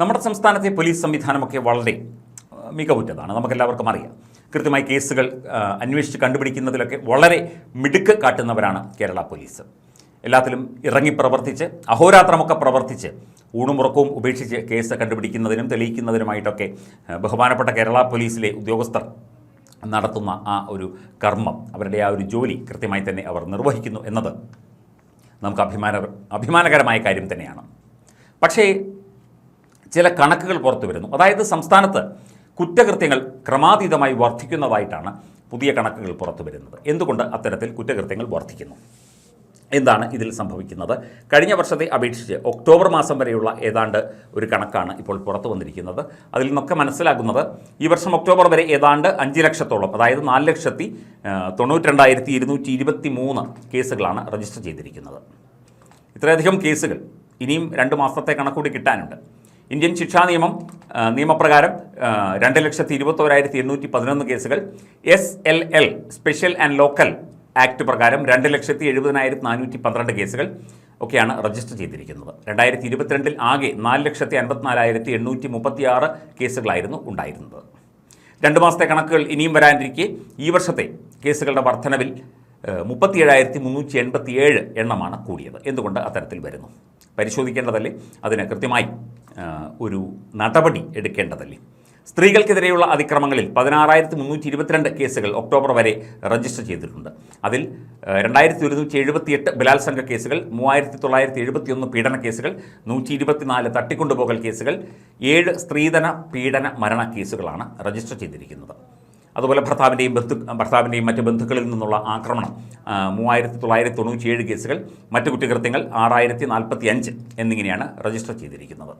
നമ്മുടെ സംസ്ഥാനത്തെ പോലീസ് സംവിധാനമൊക്കെ വളരെ മികവുറ്റതാണ്. നമുക്കെല്ലാവർക്കും അറിയാം. കൃത്യമായി കേസുകൾ അന്വേഷിച്ച് കണ്ടുപിടിക്കുന്നതിലൊക്കെ വളരെ മിടുക്ക് കാട്ടുന്നവരാണ് കേരള പോലീസ്. എല്ലാത്തിലും ഇറങ്ങി പ്രവർത്തിച്ച് അഹോരാത്രമൊക്കെ പ്രവർത്തിച്ച് ഊണുമുറക്കവും ഉപേക്ഷിച്ച് കേസ് കണ്ടുപിടിക്കുന്നതിനും തെളിയിക്കുന്നതിനുമായിട്ടൊക്കെ ബഹുമാനപ്പെട്ട കേരള പോലീസിലെ ഉദ്യോഗസ്ഥർ നടത്തുന്ന ആ ഒരു കർമ്മം അവരുടെ ആ ഒരു ജോലി കൃത്യമായി തന്നെ അവർ നിർവഹിക്കുന്നു എന്നത് നമുക്ക് അഭിമാന അഭിമാനകരമായ കാര്യം തന്നെയാണ്. പക്ഷേ ചില കണക്കുകൾ പുറത്തു വരുന്നു. അതായത് സംസ്ഥാനത്ത് കുറ്റകൃത്യങ്ങൾ ക്രമാതീതമായി വർദ്ധിക്കുന്നതായിട്ടാണ് പുതിയ കണക്കുകൾ പുറത്തു വരുന്നത്. എന്തുകൊണ്ട് അത്തരത്തിൽ കുറ്റകൃത്യങ്ങൾ വർദ്ധിക്കുന്നു എന്താണ് ഇതിൽ സംഭവിക്കുന്നത്? കഴിഞ്ഞ വർഷത്തെ അപേക്ഷിച്ച് ഒക്ടോബർ മാസം വരെയുള്ള ഏതാണ്ട് ഒരു കണക്കാണ് ഇപ്പോൾ പുറത്തു വന്നിരിക്കുന്നത്. അതിൽ നിന്നൊക്കെ മനസ്സിലാകുന്നത് ഈ വർഷം ഒക്ടോബർ വരെ ഏതാണ്ട് അഞ്ച് ലക്ഷത്തോളം അതായത് നാല് ലക്ഷത്തി തൊണ്ണൂറ്റിരണ്ടായിരത്തി ഇരുന്നൂറ്റി ഇരുപത്തി മൂന്ന് കേസുകളാണ് രജിസ്റ്റർ ചെയ്തിരിക്കുന്നത്. ഇത്രയധികം കേസുകൾ ഇനിയും രണ്ട് മാസത്തെ കണക്കൂടി കിട്ടാനുണ്ട്. ഇന്ത്യൻ ശിക്ഷാ നിയമം നിയമപ്രകാരം രണ്ട് ലക്ഷത്തി ഇരുപത്തോരായിരത്തി എണ്ണൂറ്റി പതിനൊന്ന് കേസുകൾ S L L special and local act പ്രകാരം രണ്ട് ലക്ഷത്തി എഴുപതിനായിരത്തി നാനൂറ്റി പന്ത്രണ്ട് കേസുകൾ ഒക്കെയാണ് രജിസ്റ്റർ ചെയ്തിരിക്കുന്നത്. രണ്ടായിരത്തി ഇരുപത്തിരണ്ടിൽ ആകെ നാല് ലക്ഷത്തി അൻപത്തിനാലായിരത്തി എണ്ണൂറ്റി മുപ്പത്തി ആറ് കേസുകളായിരുന്നു ഉണ്ടായിരുന്നത്. രണ്ട് മാസത്തെ കണക്കുകൾ ഇനിയും വരാനിരിക്കെ ഈ വർഷത്തെ കേസുകളുടെ വർധനവിൽ മുപ്പത്തിയേഴായിരത്തി മുന്നൂറ്റി എൺപത്തി ഏഴ് എണ്ണമാണ് കൂടിയത്. എന്തുകൊണ്ട് അത്തരത്തിൽ വരുന്നു? പരിശോധിക്കേണ്ടതല്ലേ? അതിന് കൃത്യമായി ഒരു നടപടി എടുക്കേണ്ടതല്ലേ? സ്ത്രീകൾക്കെതിരെയുള്ള അതിക്രമങ്ങളിൽ പതിനാറായിരത്തി മുന്നൂറ്റി ഇരുപത്തിരണ്ട് കേസുകൾ ഒക്ടോബർ വരെ രജിസ്റ്റർ ചെയ്തിട്ടുണ്ട്. അതിൽ രണ്ടായിരത്തി ഒരുന്നൂറ്റി എഴുപത്തിയെട്ട് ബലാത്സംഗ കേസുകൾ മൂവായിരത്തി തൊള്ളായിരത്തി എഴുപത്തിയൊന്ന് പീഡന കേസുകൾ നൂറ്റി ഇരുപത്തിനാല് തട്ടിക്കൊണ്ടുപോകൽ കേസുകൾ ഏഴ് സ്ത്രീധന പീഡന മരണ കേസുകളാണ് രജിസ്റ്റർ ചെയ്തിരിക്കുന്നത്. അതുപോലെ ഭർത്താവിന്റെയും ബന്ധു ഭർത്താവിന്റെയും മറ്റ് ബന്ധുക്കളിൽ നിന്നുള്ള ആക്രമണം മൂവായിരത്തി തൊള്ളായിരത്തി തൊണ്ണൂറ്റിയേഴ് കേസുകൾ മറ്റ് കുറ്റകൃത്യങ്ങൾ ആറായിരത്തി നാൽപ്പത്തി അഞ്ച് എന്നിങ്ങനെയാണ് രജിസ്റ്റർ ചെയ്തിരിക്കുന്നത്.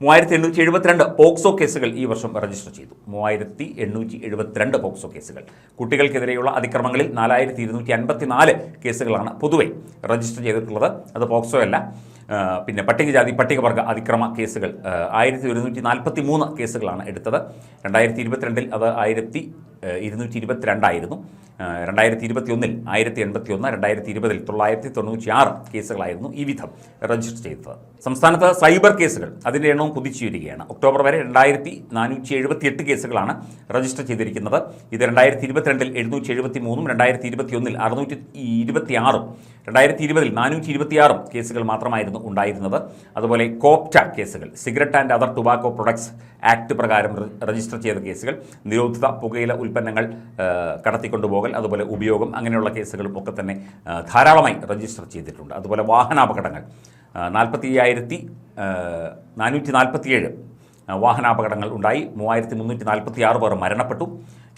മൂവായിരത്തി എണ്ണൂറ്റി എഴുപത്തിരണ്ട് പോക്സോ കേസുകൾ ഈ വർഷം രജിസ്റ്റർ ചെയ്തു. മൂവായിരത്തി എണ്ണൂറ്റി എഴുപത്തിരണ്ട് പോക്സോ കേസുകൾ. കുട്ടികൾക്കെതിരെയുള്ള അതിക്രമങ്ങളിൽ നാലായിരത്തി ഇരുന്നൂറ്റി അൻപത്തി നാല് കേസുകളാണ് പൊതുവെ രജിസ്റ്റർ ചെയ്തിട്ടുള്ളത്. അത് പോക്സോ അല്ല. പിന്നെ പട്ടികജാതി പട്ടികവർഗ അതിക്രമ കേസുകൾ. ആയിരത്തി ഒരുന്നൂറ്റി നാൽപ്പത്തി മൂന്ന് കേസുകളാണ് എടുത്തത്. രണ്ടായിരത്തി ഇരുപത്തിരണ്ടിൽ അത് ആയിരത്തി ഇരുന്നൂറ്റി ഇരുപത്തിരണ്ടായിരുന്നു രണ്ടായിരത്തി ഇരുപത്തി ഒന്നിൽ ആയിരത്തി എൺപത്തി ഒന്ന് രണ്ടായിരത്തി ഇരുപതിൽ തൊള്ളായിരത്തി തൊണ്ണൂറ്റി ആറ് കേസുകളായിരുന്നു ഈ വിധം രജിസ്റ്റർ ചെയ്തത്. സംസ്ഥാനത്ത് സൈബർ കേസുകൾ അതിന്റെ എണ്ണവും കുതിച്ചുയരുകയാണ് ഒക്ടോബർ വരെ രണ്ടായിരത്തി നാനൂറ്റി എഴുപത്തി എട്ട് കേസുകളാണ് രജിസ്റ്റർ ചെയ്തിരിക്കുന്നത്. ഇത് രണ്ടായിരത്തി ഇരുപത്തിരണ്ടിൽ എഴുന്നൂറ്റി എഴുപത്തി മൂന്നും രണ്ടായിരത്തി ഇരുപത്തി ഒന്നിൽ അറുന്നൂറ്റി ഇരുപത്തി ആറും രണ്ടായിരത്തി ഇരുപതിൽ നാനൂറ്റി ഇരുപത്തിയാറും കേസുകൾ മാത്രമായിരുന്നു ഉണ്ടായിരുന്നത്. അതുപോലെ കോപ്റ്റ കേസുകൾ cigarette and other tobacco products act പ്രകാരം രജിസ്റ്റർ ചെയ്ത കേസുകൾ നിരോധിത പുകയില ഉൽപ്പന്നങ്ങൾ കടത്തിക്കൊണ്ടുപോകൽ അതുപോലെ ഉപയോഗം അങ്ങനെയുള്ള കേസുകളും ഒക്കെ തന്നെ ധാരാളമായി രജിസ്റ്റർ ചെയ്തിട്ടുണ്ട്. അതുപോലെ വാഹനാപകടങ്ങൾ നാൽപ്പത്തി അയ്യായിരത്തി നാനൂറ്റി നാൽപ്പത്തിയേഴ് വാഹനാപകടങ്ങൾ ഉണ്ടായി. മൂവായിരത്തി മുന്നൂറ്റി നാൽപ്പത്തി ആറ് പേർ മരണപ്പെട്ടു.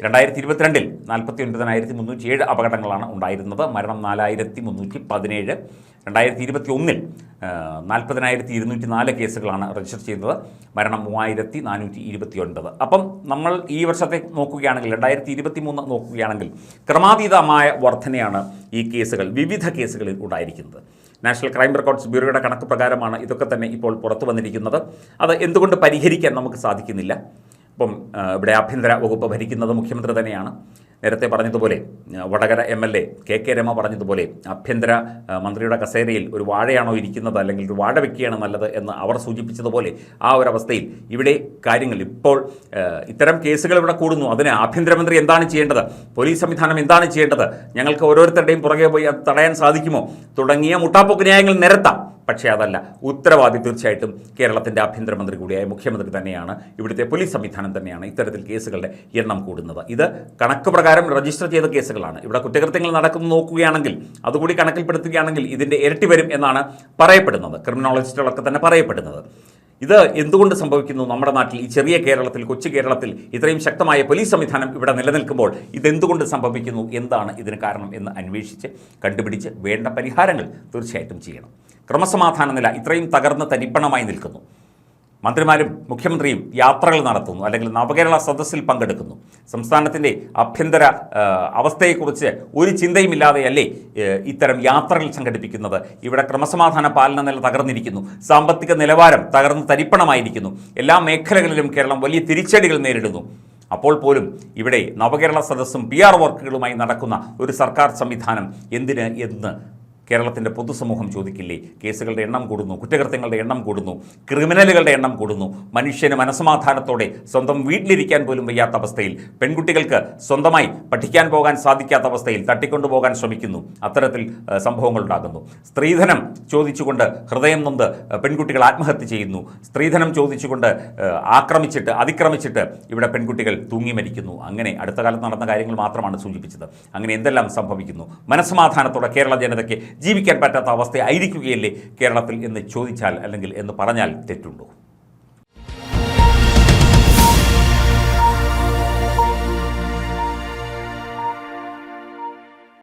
രണ്ടായിരത്തി ഇരുപത്തിരണ്ടിൽ നാൽപ്പത്തി ഒൻപതിനായിരത്തി മുന്നൂറ്റി ഏഴ് അപകടങ്ങളാണ് ഉണ്ടായിരുന്നത്. മരണം നാലായിരത്തി മുന്നൂറ്റി പതിനേഴ് രണ്ടായിരത്തി ഇരുപത്തി ഒന്നിൽ നാൽപ്പതിനായിരത്തി ഇരുന്നൂറ്റി നാല് കേസുകളാണ് രജിസ്റ്റർ ചെയ്തത്. മരണം മൂവായിരത്തി നാനൂറ്റി ഇരുപത്തി ഒൻപത് അപ്പം നമ്മൾ ഈ വർഷത്തെ നോക്കുകയാണെങ്കിൽ രണ്ടായിരത്തി ഇരുപത്തി മൂന്ന് നോക്കുകയാണെങ്കിൽ ക്രമാതീതമായ വർധനയാണ് ഈ കേസുകൾ വിവിധ കേസുകളിൽ ഉണ്ടായിരിക്കുന്നത്. നാഷണൽ ക്രൈം റെക്കോർഡ്സ് ബ്യൂറോയുടെ കണക്ക് പ്രകാരമാണ് ഇതൊക്കെ തന്നെ ഇപ്പോൾ പുറത്തു വന്നിരിക്കുന്നത്. അത് എന്തുകൊണ്ട് പരിഹരിക്കാൻ നമുക്ക് സാധിക്കുന്നില്ല? ഇപ്പം ഇവിടെ ആഭ്യന്തര വകുപ്പ് ഭരിക്കുന്നത് മുഖ്യമന്ത്രി തന്നെയാണ്. നേരത്തെ പറഞ്ഞതുപോലെ Vadakara M L A K K Rema പറഞ്ഞതുപോലെ ആഭ്യന്തര മന്ത്രിയുടെ കസേരയിൽ ഒരു വാഴയാണോ ഇരിക്കുന്നത് അല്ലെങ്കിൽ ഒരു വാഴ വെക്കുകയാണ് നല്ലത് എന്ന് അവർ സൂചിപ്പിച്ചതുപോലെ ആ ഒരു അവസ്ഥയിൽ ഇവിടെ കാര്യങ്ങൾ ഇപ്പോൾ ഇത്തരം കേസുകൾ ഇവിടെ കൂടുന്നു. അതിന് ആഭ്യന്തരമന്ത്രി എന്താണ് ചെയ്യേണ്ടത്? പോലീസ് സംവിധാനം എന്താണ് ചെയ്യേണ്ടത്? ഞങ്ങൾക്ക് ഓരോരുത്തരുടെയും പുറകെ പോയി അത് തടയാൻ സാധിക്കുമോ? തുടങ്ങിയ മുട്ടാപ്പൊക്ക് ന്യായങ്ങൾ നിരത്താം. പക്ഷേ അതല്ല ഉത്തരവാദി തീർച്ചയായിട്ടും കേരളത്തിന്റെ ആഭ്യന്തരമന്ത്രി കൂടിയായ മുഖ്യമന്ത്രി തന്നെയാണ്. ഇവിടുത്തെ പോലീസ് സംവിധാനം തന്നെയാണ് ഇത്തരത്തിൽ കേസുകളുടെ എണ്ണം കൂടുന്നത്. ഇത് കണക്ക് പ്രകാരം രജിസ്റ്റർ ചെയ്ത കേസുകളാണ്. ഇവിടെ കുറ്റകൃത്യങ്ങൾ നടക്കുന്നു നോക്കുകയാണെങ്കിൽ അതുകൂടി കണക്കിൽപ്പെടുത്തുകയാണെങ്കിൽ ഇതിന്റെ ഇരട്ടി വരും എന്നാണ് പറയപ്പെടുന്നത്. ക്രിമിനോളജിസ്റ്റുകളൊക്കെ തന്നെ പറയപ്പെടുന്നത്. ഇത് എന്തുകൊണ്ട് സംഭവിക്കുന്നു? നമ്മുടെ നാട്ടിൽ ഈ ചെറിയ കേരളത്തിൽ കൊച്ചു കേരളത്തിൽ ഇത്രയും ശക്തമായ പോലീസ് സംവിധാനം ഇവിടെ നിലനിൽക്കുമ്പോൾ ഇതെന്തുകൊണ്ട് സംഭവിക്കുന്നു? എന്താണ് ഇതിന് കാരണം എന്ന് അന്വേഷിച്ച് കണ്ടുപിടിച്ച് വേണ്ട പരിഹാരങ്ങൾ തീർച്ചയായിട്ടും ചെയ്യണം. ക്രമസമാധാന നില ഇത്രയും തകർന്ന് തരിപ്പണമായി നിൽക്കുന്നു. മന്ത്രിമാരും മുഖ്യമന്ത്രിയും യാത്രകൾ നടത്തുന്നു അല്ലെങ്കിൽ നവകേരള സദസ്സിൽ പങ്കെടുക്കുന്നു. സംസ്ഥാനത്തിന്റെ ആഭ്യന്തര അവസ്ഥയെക്കുറിച്ച് ഒരു ചിന്തയുമില്ലാതെയല്ലേ ഇത്തരം യാത്രകൾ സംഘടിപ്പിക്കുന്നത്. ഇവിടെ ക്രമസമാധാന പാലന നില തകർന്നിരിക്കുന്നു. സാമ്പത്തിക നിലവാരം തകർന്ന് തരിപ്പണമായിരിക്കുന്നു. എല്ലാ മേഖലകളിലും കേരളം വലിയ തിരിച്ചടികൾ നേരിടുന്നു. അപ്പോൾ പോലും ഇവിടെ നവകേരള സദസ്സും പി ആർ വർക്കുകളുമായി നടക്കുന്ന ഒരു സർക്കാർ സംവിധാനം എന്തിന് എന്ന് കേരളത്തിന്റെ പൊതുസമൂഹം ചോദിക്കില്ലേ? കേസുകളുടെ എണ്ണം കൂടുന്നു കുറ്റകൃത്യങ്ങളുടെ എണ്ണം കൂടുന്നു ക്രിമിനലുകളുടെ എണ്ണം കൂടുന്നു. മനുഷ്യന് മനസമാധാനത്തോടെ സ്വന്തം വീട്ടിലിരിക്കാൻ പോലും വയ്യാത്ത അവസ്ഥയിൽ പെൺകുട്ടികൾക്ക് സ്വന്തമായി പഠിക്കാൻ പോകാൻ സാധിക്കാത്ത അവസ്ഥയിൽ തട്ടിക്കൊണ്ടുപോകാൻ ശ്രമിക്കുന്നു. അത്തരത്തിൽ സംഭവങ്ങൾ ഉണ്ടാകുന്നു സ്ത്രീധനം ചോദിച്ചുകൊണ്ട് ഹൃദയം നൊന്ത് പെൺകുട്ടികൾ ആത്മഹത്യ ചെയ്യുന്നു. സ്ത്രീധനം ചോദിച്ചുകൊണ്ട് ആക്രമിച്ചിട്ട് അതിക്രമിച്ചിട്ട് ഇവിടെ പെൺകുട്ടികൾ തൂങ്ങി മരിക്കുന്നു. അങ്ങനെ അടുത്ത കാലത്ത് നടന്ന കാര്യങ്ങൾ മാത്രമാണ് സൂചിപ്പിച്ചത്. അങ്ങനെ എന്തെല്ലാം സംഭവിക്കുന്നു? മനസ്സമാധാനത്തോടെ കേരള ജനതയ്ക്ക് ജീവിക്കാൻ പറ്റാത്ത അവസ്ഥയായിരിക്കുകയല്ലേ കേരളത്തിൽ എന്ന് ചോദിച്ചാൽ അല്ലെങ്കിൽ എന്ന് പറഞ്ഞാൽ തെറ്റുണ്ടോ?